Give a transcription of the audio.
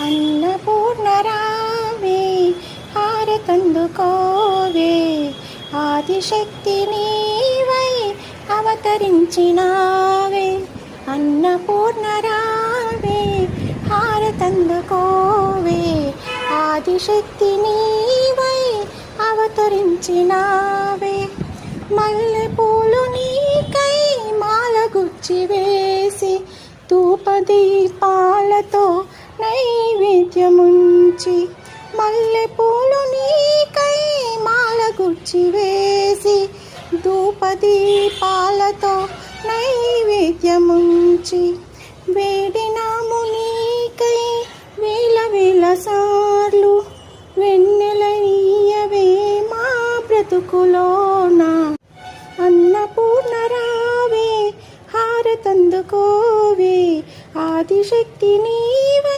అన్నపూర్ణరావే హారతందుకోవే. ఆదిశక్తి నీవై అవతరించినావే. అన్నపూర్ణరావే హారతందుకోవే. ఆదిశక్తి నీవై అవతరించినావే. మల్లె పూలు నీకై మాల గుచ్చి వేసి తూపదీపాలతో గుచ్చి మల్లె పూలు నీకై మాల గుచ్చి వేసి ధూపదీపాలతో నైవేద్యముంచి వేడినాము నీకై వేల వేల సార్లు వెన్నెలనీయవే మా బ్రతుకులోన. అన్నపూర్ణరావే హారతందుకోవే ఆదిశక్తి నీ